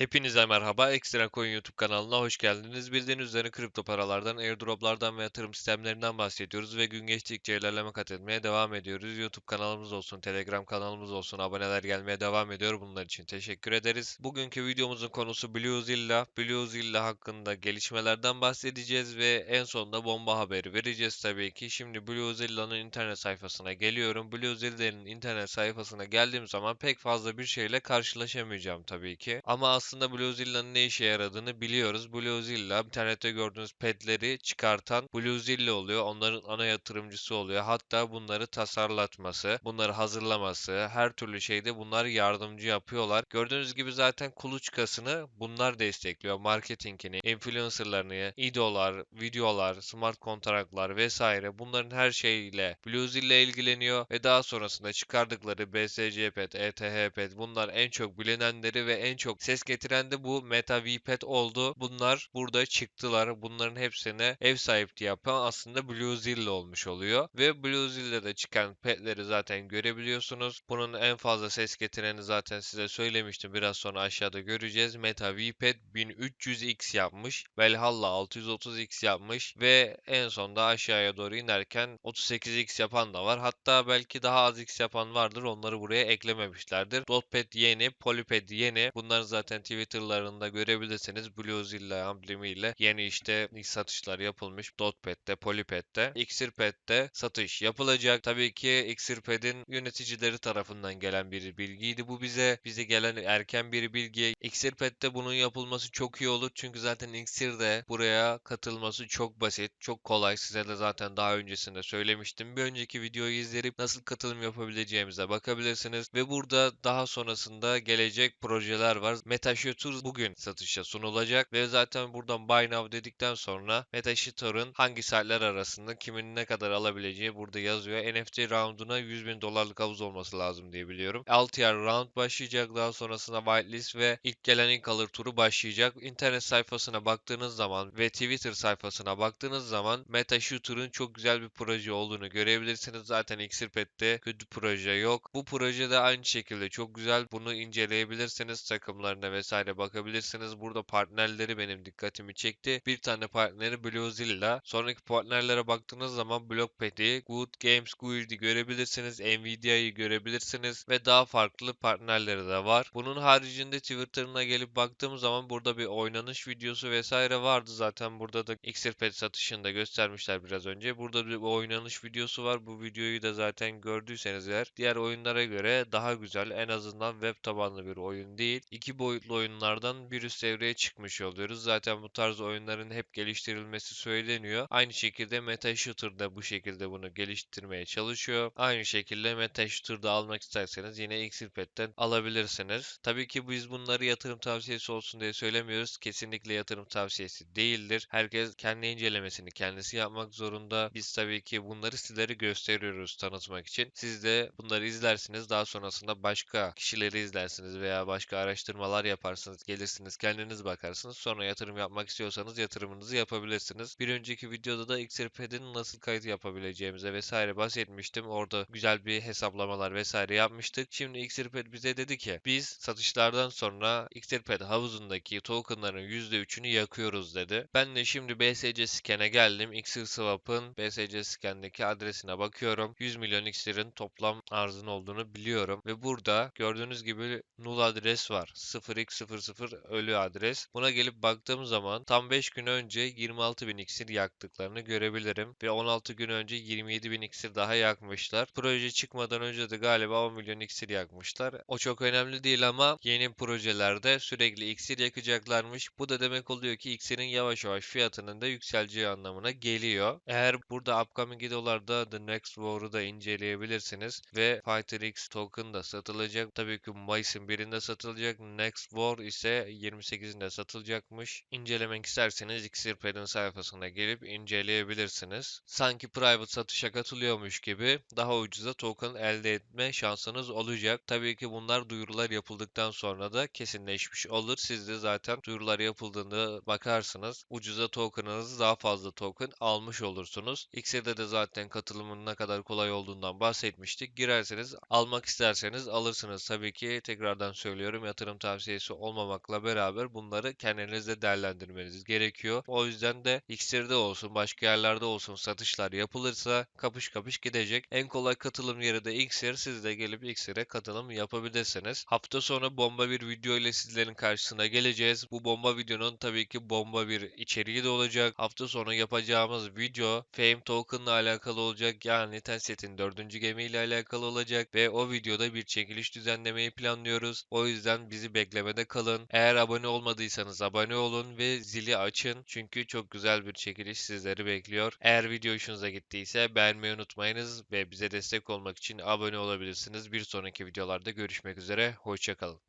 Hepinize merhaba. Ekstra Coin YouTube kanalına hoş geldiniz. Bildiğiniz üzere kripto paralardan, airdroplardan ve yatırım sistemlerinden bahsediyoruz ve gün geçtikçe ilerleme kat etmeye devam ediyoruz. YouTube kanalımız olsun, Telegram kanalımız olsun, aboneler gelmeye devam ediyor. Bunlar için teşekkür ederiz. Bugünkü videomuzun konusu Bluezilla. Bluezilla hakkında gelişmelerden bahsedeceğiz ve en sonunda bomba haberi vereceğiz tabii ki. Şimdi Bluezilla'nın internet sayfasına geliyorum. Bluezilla'nın internet sayfasına geldiğim zaman pek fazla bir şeyle karşılaşamayacağım tabii ki. Ama aslında Bluezilla'nın ne işe yaradığını biliyoruz. Bluezilla internette gördüğünüz petleri çıkartan Bluezilla oluyor. Onların ana yatırımcısı oluyor. Hatta bunları tasarlatması, bunları hazırlaması, her türlü şeyde bunlar yardımcı yapıyorlar. Gördüğünüz gibi zaten kuluçkasını bunlar destekliyor. Marketingini, influencerlarını, idolar, videolar, smart kontratlar vesaire bunların her şeyiyle Bluezilla ilgileniyor ve daha sonrasında çıkardıkları BSC pet, ETH pet bunlar en çok bilinenleri ve en çok ses getiren de bu Meta VPet oldu. Bunlar burada çıktılar. Bunların hepsine ev sahipliği yapan aslında Bluezilla olmuş oluyor. Ve Bluezilla'da çıkan petleri zaten görebiliyorsunuz. Bunun en fazla ses getireni zaten size söylemiştim. Biraz sonra aşağıda göreceğiz. Meta VPet 1300x yapmış. Valhalla 630x yapmış. Ve en sonda aşağıya doğru inerken 38x yapan da var. Hatta belki daha az x yapan vardır. Onları buraya eklememişlerdir. Dotpad yeni, Polypad yeni. Bunları zaten Twitter'larında görebilirsiniz. Bluezilla amblemiyle yeni işte satışlar yapılmış. Dotpad'de, Polypad'de, Xrpad'de satış yapılacak. Tabii ki Xrpad'in yöneticileri tarafından gelen bir bilgiydi. Bu bize bize gelen erken bir bilgi. Xrpad'de bunun yapılması çok iyi olur. Çünkü zaten Xr'de buraya katılması çok basit, çok kolay. Size de zaten daha öncesinde söylemiştim. Bir önceki videoyu izleyip nasıl katılım yapabileceğimize bakabilirsiniz. Ve burada daha sonrasında gelecek projeler var. MetaShutter bugün satışa sunulacak ve zaten buradan Buy Now dedikten sonra MetaShutter'ın hangi saatler arasında kimin ne kadar alabileceği burada yazıyor. NFT rounduna 100 bin dolarlık havuz olması lazım diye biliyorum. 6 yer round başlayacak. Daha sonrasında whitelist ve ilk gelen ilk alır turu başlayacak. İnternet sayfasına baktığınız zaman ve Twitter sayfasına baktığınız zaman MetaShooter'ın çok güzel bir proje olduğunu görebilirsiniz. Zaten Xrpad'de kötü proje yok. Bu projede aynı şekilde çok güzel. Bunu inceleyebilirsiniz. Takımlarına vesaire bakabilirsiniz. Burada partnerleri benim dikkatimi çekti. Bir tane partneri Bluezilla. Sonraki partnerlere baktığınız zaman Blockpad'i, Good Games Guild'i görebilirsiniz. Nvidia'yı görebilirsiniz ve daha farklı partnerleri de var. Bunun haricinde Twitter'ına gelip baktığım zaman burada bir oynanış videosu vesaire vardı. Zaten burada da Xrpad satışını da göstermişler biraz önce. Burada bir oynanış videosu var. Bu videoyu da zaten gördüyseniz eğer diğer oyunlara göre daha güzel. En azından web tabanlı bir oyun değil. İki boyutlu oyunlardan bir üst seviyeye çıkmış oluyoruz. Zaten bu tarz oyunların hep geliştirilmesi söyleniyor. Aynı şekilde MetaShooter da bu şekilde bunu geliştirmeye çalışıyor. Aynı şekilde MetaShooter'da almak isterseniz yine Xrpad'den alabilirsiniz. Tabii ki biz bunları yatırım tavsiyesi olsun diye söylemiyoruz. Kesinlikle yatırım tavsiyesi değildir. Herkes kendi incelemesini kendisi yapmak zorunda. Biz tabii ki bunları sizlere gösteriyoruz tanıtmak için. Siz de bunları izlersiniz. Daha sonrasında başka kişileri izlersiniz veya başka araştırmalar yaparsınız. Gelirsiniz kendiniz bakarsınız. Sonra yatırım yapmak istiyorsanız yatırımınızı yapabilirsiniz. Bir önceki videoda da Xrpad'in nasıl kayıt yapabileceğimize vesaire bahsetmiştim. Orada güzel bir hesaplamalar vesaire yapmıştık. Şimdi Xrpad bize dedi ki biz satışlardan sonra Xrpad havuzundaki tokenların %3'ünü yakıyoruz dedi. Ben de şimdi BSC Scan'e geldim. XRSwap'ın BSC Scan'deki adresine bakıyorum. 100 milyon Xr'in toplam arzın olduğunu biliyorum. Ve burada gördüğünüz gibi null adres var. 0x00 ölü adres. Buna gelip baktığım zaman tam 5 gün önce 26 bin iksir yaktıklarını görebilirim. Ve 16 gün önce 27 bin iksir daha yakmışlar. Proje çıkmadan önce de galiba 10 milyon iksir yakmışlar. O çok önemli değil ama yeni projelerde sürekli iksir yakacaklarmış. Bu da demek oluyor ki iksirin yavaş yavaş fiyatının da yükseleceği anlamına geliyor. Eğer burada upcoming videolarda The Next War'u da inceleyebilirsiniz. Ve Fighter X token da satılacak. Tabii ki Mayıs'ın birinde satılacak. Next War ise 28'inde satılacakmış. İncelemek isterseniz Xrpad'in sayfasına gelip inceleyebilirsiniz. Sanki private satışa katılıyormuş gibi daha ucuza token elde etme şansınız olacak. Tabii ki bunlar duyurular yapıldıktan sonra da kesinleşmiş olur. Siz de zaten duyurular yapıldığında bakarsınız. Ucuza tokenınızı daha fazla token almış olursunuz. X'de de zaten katılımın ne kadar kolay olduğundan bahsetmiştik. Girerseniz almak isterseniz alırsınız. Tabii ki tekrardan söylüyorum yatırım tavsiyesi etkisi olmamakla beraber bunları kendiniz de değerlendirmeniz gerekiyor. O yüzden de X'de olsun başka yerlerde olsun satışlar yapılırsa kapış kapış gidecek. En kolay katılım yeri de X'yer. Siz de gelip X'lere katılım yapabilirsiniz. Hafta sonu bomba bir video ile sizlerin karşısına geleceğiz. Bu bomba videonun tabii ki bomba bir içeriği de olacak. Hafta sonu yapacağımız video Fame Token'la alakalı olacak. Yani Tencent'in dördüncü gemiyle alakalı olacak ve o videoda bir çekiliş düzenlemeyi planlıyoruz. O yüzden bizi beklemede kalın. Eğer abone olmadıysanız abone olun ve zili açın. Çünkü çok güzel bir çekiliş sizleri bekliyor. Eğer video hoşunuza gittiyse beğenmeyi unutmayınız ve bize destek olmak için abone olabilirsiniz. Bir sonraki videolarda görüşmek üzere. Hoşçakalın.